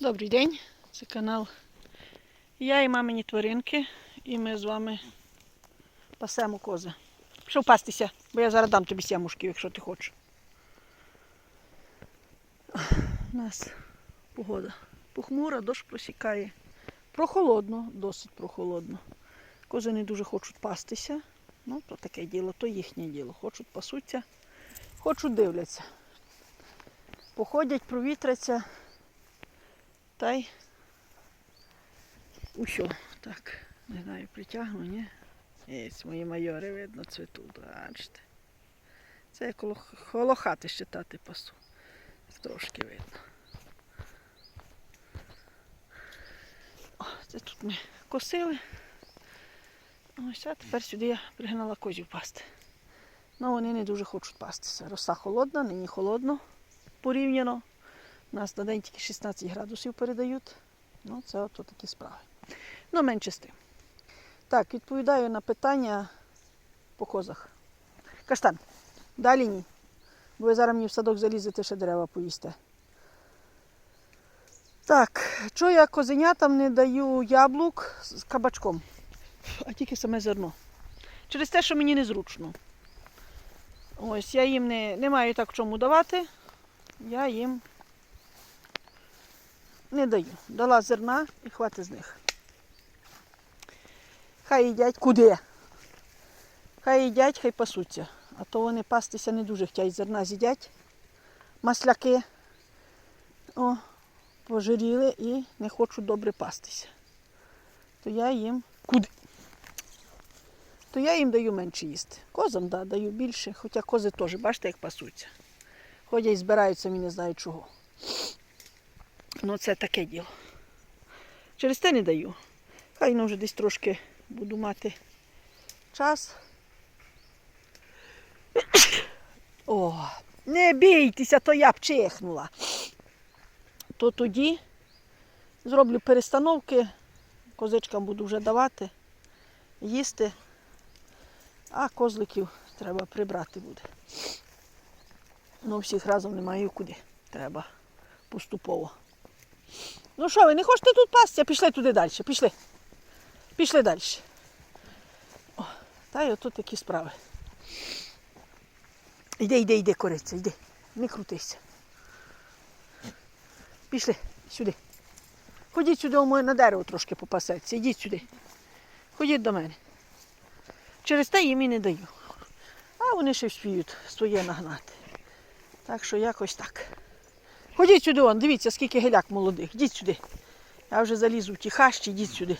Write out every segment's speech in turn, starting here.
Добрий день, це канал Я і мамині тваринки, і ми з вами пасемо кози. Пішов пастися, бо я зараз дам тобі сямушків, якщо ти хочеш. У нас погода похмура, дощ просікає. Прохолодно, досить прохолодно. Кози не дуже хочуть пастися. Ну, то таке діло, то їхнє діло. Хочуть пасуться, хочуть дивляться. Походять, провітряться. Та й усьо. Так, не знаю, притягну, ні? Є мої майори, видно, цвітуть, бачите. Це коло, коло хати ще тати пасу. Трошки видно. О, це тут ми косили. Ось, а тепер сюди я пригнала козів пасти. Ну, вони не дуже хочуть пастися. Роса холодна, нині холодно порівняно. У нас на день тільки 16 градусів передають. Ну, це от такі справи. Ну, менше з тим. Так, відповідаю на питання по козах. Каштан, далі ні. Бо ви зараз мені в садок залізете, ще дерева поїсте. Так, що я козенятам не даю яблук з кабачком, а тільки саме зерно. Через те, що мені незручно. Ось я їм не, не маю так чому давати. Я їм не даю. Дала зерна і хватить з них. Хай їдять куди. Хай їдять, хай пасуться. А то вони пастися не дуже хочуть. Зерна з'їдять. Масляки о, пожиріли і не хочуть добре пастися. То я їм куди? То я їм даю менше їсти. Козам да, даю більше, хоча кози теж, бачите, як пасуться. Ходять збираються, самі не знаю чого. Ну, це таке діло. Через те не даю. Хай ну вже десь трошки буду мати час. О, не бійтеся, то я б чихнула. То тоді зроблю перестановки, козичкам буду вже давати, їсти, а козликів треба прибрати буде. Ну, всіх разом немає куди. Треба поступово. Ну що, ви не хочете тут пастися? Пішли туди далі. Пішли. Пішли далі. О, та й отут такі справи. Йди, йди, йди, кориця, йди. Не крутися. Пішли сюди. Ходіть сюди, у мене на дерево трошки попасеться. Йдіть сюди. Ходіть до мене. Через те їм і не даю. А вони ще вспіють своє нагнати. Так що якось так. Ходіть сюди, он, дивіться, скільки геляк молодих. Йдіть сюди. Я вже залізу в ті хащі, йдіть сюди.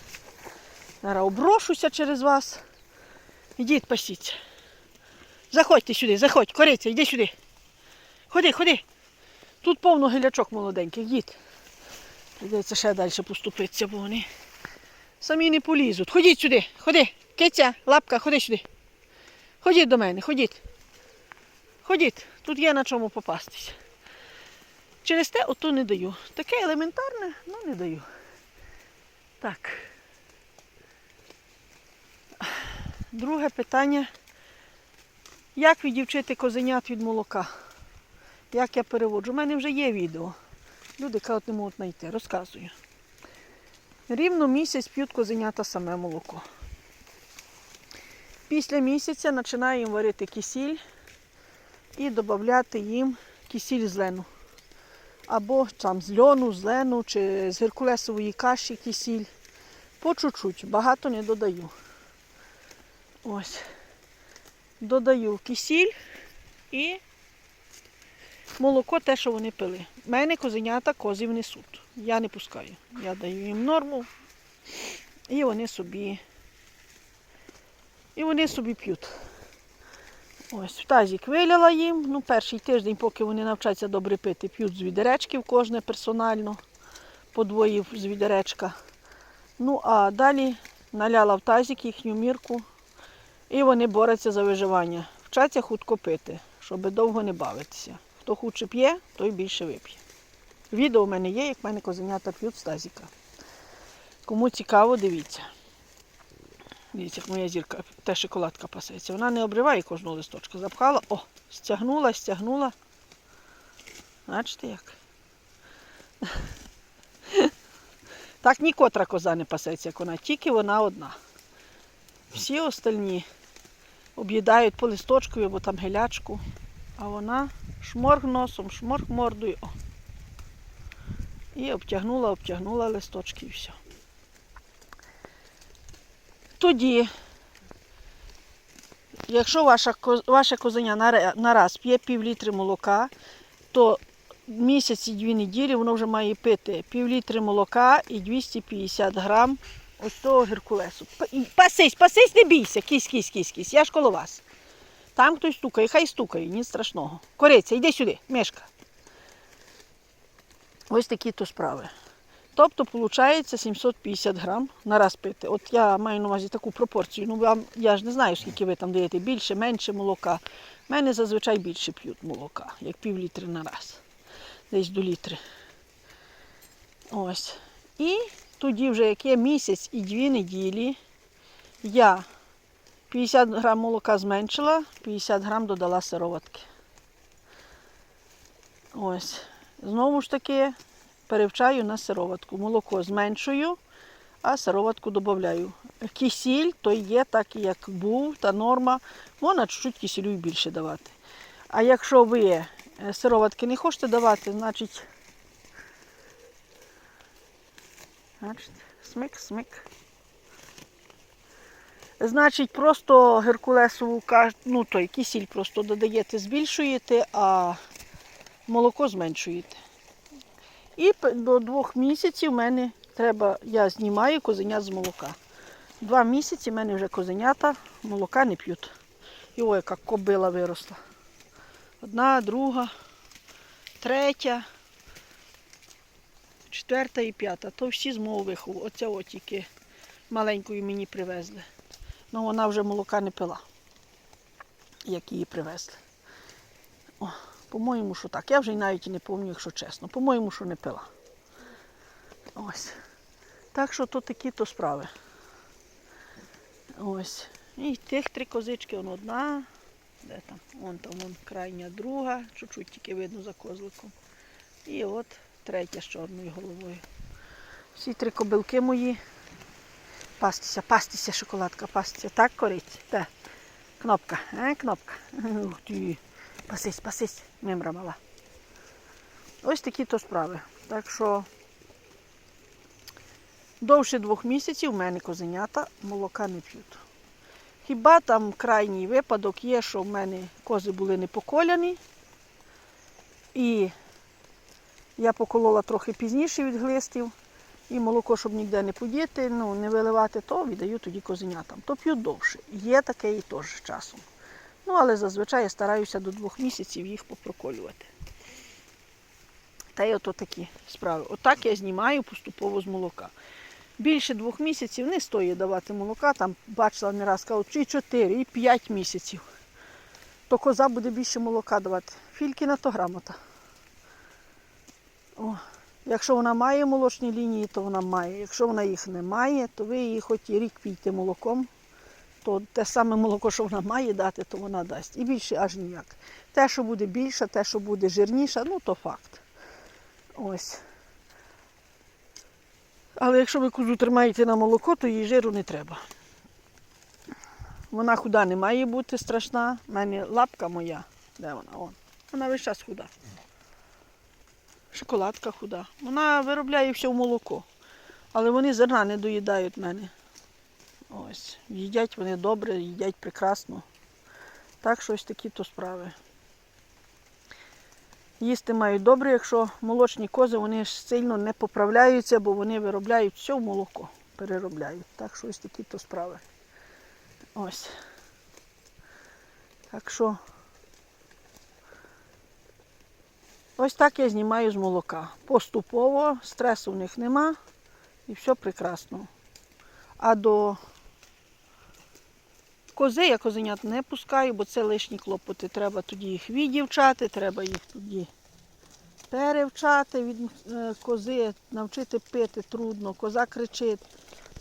Зараз оброшуся через вас. Йдіть, пасіться. Заходьте сюди, заходь, кориця, йди сюди. Ходи, ходи. Тут повно гелячок молоденьких, йдіть. Придеться ще далі поступитися, бо вони самі не полізуть. Ходіть сюди, ходи. Киця, лапка, ходи сюди. Ходіть до мене, ходіть. Ходіть, тут є на чому попастися. Через те ото не даю. Таке елементарне, ну не даю. Так. Друге питання. Як відівчити козенят від молока? Як я переводжу? У мене вже є відео. Люди кажуть, не можуть знайти. Розказую. Рівно місяць п'ють козенята саме молоко. Після місяця починаємо варити кисіль і додати їм кисіль з лену. Або там з льону, з лену чи з геркулесової каші кисіль. По чуть-чуть, багато не додаю. Ось. Додаю кисіль і молоко те, що вони пили. У мене козенята козів несуть. Я не пускаю. Я даю їм норму і вони собі і вони собі п'ють. Ось, в тазик виляла їм. Ну, перший тиждень, поки вони навчаться добре пити, п'ють з відеречків кожне персонально, по двоє з відеречка. Ну, а далі наляла в тазик їхню мірку, і вони борються за виживання. Вчаться хутко пити, щоб довго не бавитися. Хто хоче п'є, той більше вип'є. Відео в мене є, як в мене козенята п'ють з тазика. Кому цікаво, дивіться. Дивіться, як моя зірка, та шоколадка пасеться. Вона не обриває кожного листочка. Запхала, о, стягнула, стягнула. Бачите як? Так ні котра коза не пасеться, як вона, тільки вона одна. Всі остальні об'їдають по листочку або там гелячку, а вона шморг носом, шморг мордою. О. І обтягнула, обтягнула листочки і все. Тоді, якщо ваша, ваше козеня на раз п'є пів літри молока, то місяць і дві неділі воно вже має пити пів літри молока і 250 грам ось того геркулесу. Пасись, пасись, не бійся, кись, кись, кись, кись. Я ж коло вас. Там хтось стукає, хай стукає, ні страшного. Кориця, йди сюди, мешка. Ось такі то справи. Тобто, виходить 750 грам на раз пити. От я маю на увазі таку пропорцію. Ну, вам, я ж не знаю, скільки ви там даєте, більше, менше молока. У мене зазвичай більше п'ють молока, як пів літри на раз. Десь до літри. Ось. І тоді вже як є місяць і дві неділі, я 50 грам молока зменшила, 50 грам додала сироватки. Ось. Знову ж таки перевчаю на сироватку. Молоко зменшую, а сироватку додаю. Кисіль то є так, як був, та норма. Можна чуть-чуть кисілю більше давати. А якщо ви е, сироватки не хочете давати, значить, значить смик, смик. Значить, просто геркулесову ну, той кисіль просто додаєте, збільшуєте, а молоко зменшуєте. І до двох місяців мене треба, я знімаю козеня з молока. Два місяці в мене вже козенята молока не п'ють. І ой, яка кобила виросла. Одна, друга, третя, четверта і п'ята. То всі з мого вихову. Оця от тільки маленькою мені привезли. Ну вона вже молока не пила, як її привезли. О, по-моєму, що так. Я вже навіть і не пам'ятаю, якщо чесно. По-моєму, що не пила. Ось. Так що то такі то справи. Ось. І тих три козички, он одна. Де там? Вон там вон крайня друга, чуть-чуть тільки видно за козликом. І от третя з чорною головою. Всі три кобилки мої. Пастися, пастися, шоколадка, пастися. Так, корить. Де? Кнопка, е, кнопка. Ух ти. Пасись, пасись, мемра мала. Ось такі то справи. Так що довше двох місяців в мене козенята молока не п'ють. Хіба там крайній випадок є, що в мене кози були не поколяні. І я поколола трохи пізніше від глистів. І молоко, щоб ніде не подіти, ну, не виливати, то віддаю тоді козенятам. То п'ють довше. Є таке і теж часом. Ну, але зазвичай я стараюся до двох місяців їх попроколювати. Та й ото такі справи. Отак я знімаю поступово з молока. Більше двох місяців не стоїть давати молока, там бачила не раз, кажуть, і 4, і 5 місяців. То коза буде більше молока давати. Фількіна то грамота. О, якщо вона має молочні лінії, то вона має. Якщо вона їх не має, то ви її хоч і рік пійте молоком, то те саме молоко, що вона має дати, то вона дасть. І більше аж ніяк. Те, що буде більше, те, що буде жирніше, ну то факт. Ось. Але якщо ви козу тримаєте на молоко, то їй жиру не треба. Вона худа не має бути страшна. У мене лапка моя. Де вона? Вон. Вона весь час худа. Шоколадка худа. Вона виробляє все в молоко. Але вони зерна не доїдають мене. Ось. Їдять вони добре, їдять прекрасно. Так що ось такі то справи. Їсти мають добре, якщо молочні кози вони ж сильно не поправляються, бо вони виробляють все в молоко, переробляють. Так що ось такі то справи. Ось. Так що ось так я знімаю з молока. Поступово, стресу в них нема і все прекрасно. А до кози я козенят не пускаю, бо це лишні клопоти. Треба тоді їх віддівчати, треба їх тоді перевчати від е, кози, навчити пити трудно, коза кричить.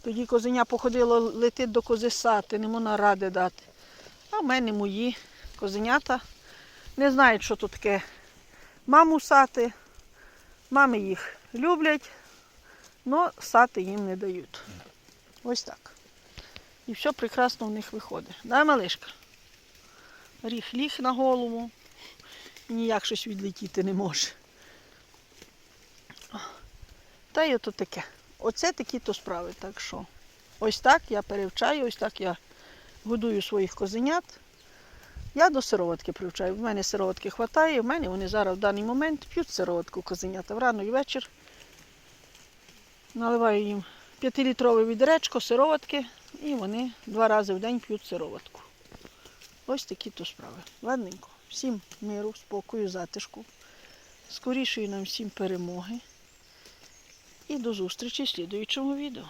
Тоді козеня походило, летить до кози сати, не можна ради дати. А в мене мої козенята не знають, що тут таке маму сати. Мами їх люблять, але сати їм не дають. Ось так. І все прекрасно в них виходить. Да, малишка? Ріг ліг на голову. Ніяк щось відлетіти не може. Та й ото таке. Оце такі то справи. Так що ось так я перевчаю, ось так я годую своїх козенят. Я до сироватки привчаю. В мене сироватки вистачає, в мене вони зараз в даний момент п'ють сироватку козенята врано і вечір. Наливаю їм 5-літрове відеречко сироватки, і вони два рази в день п'ють сироватку. Ось такі то справи. Ладненько. Всім миру, спокою, затишку. Скорішої нам всім перемоги. І до зустрічі в слідуючому відео.